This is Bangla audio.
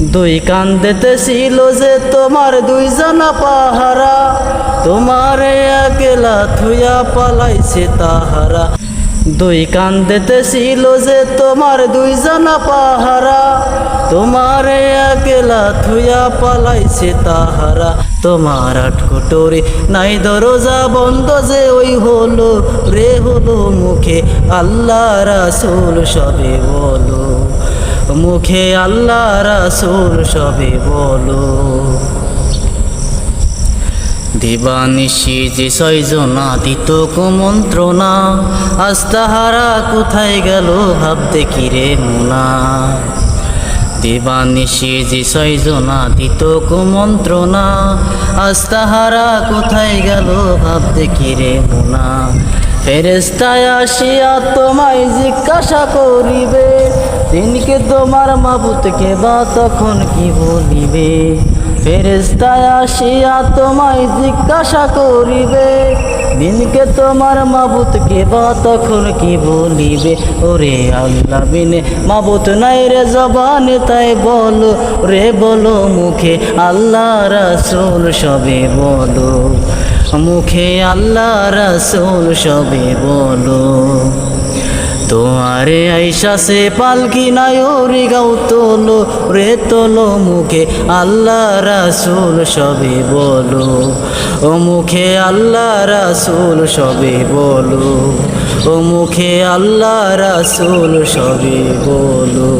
দুই কান্দেতে ছিল যে তোমার দুইজনা পাহারা, তোমার একলা থুয়া পালাইছে তাহারা। দুই কান্দেতে ছিল যে তোমার দুইজনা পাহারা, তোমার একলা থুয়া পালাইছে তাহারা। তোমার আটকুটোরে নাই দরজা বন্ধ যে ওই হলো রে হলো মুখে, আল্লাহ রাসুল সবে বলো। মুখে আল্লাহ রাসুল সবে বলো। দিবানিশি যে ছয়জনা দিত কুমন্ত্রণা, আজ তাহারা কোথায় গেল ভাবতে কিরে মুনা। দিবানিশি যে ছয়জনা দিত কুমন্ত্রণা, আজ তাহারা কোথায় গেল ভাবতে কিরে মুনা। ফেরেস্তায় আসিয়া তোমায় জিজ্ঞাসা করিবে দিনকে তোমার মাবুতকে বা তখন কি বলিবে? ফেরেস্তায় আসিয়া তোমায় জিজ্ঞাসা করিবে দিনকে তোমার মাবুতকে বা তখন কি বলিবে? ওরে আল্লাহ, বিনে মাবুত নাই রে জবানে, তাই বলো রে বলো মুখে আল্লাহ রাসুল সবে বলো। মুখে আল্লাহ রাসুল সবে বলো, তোমারে আইসা সে পালকি নায়রি গাও তোলো, রে তোলো মুখে আল্লাহ রাসুল সবে বলো, ও মুখে আল্লাহ রাসুল সবে বলো, ও মুখে আল্লাহ রাসুল সবে বলো।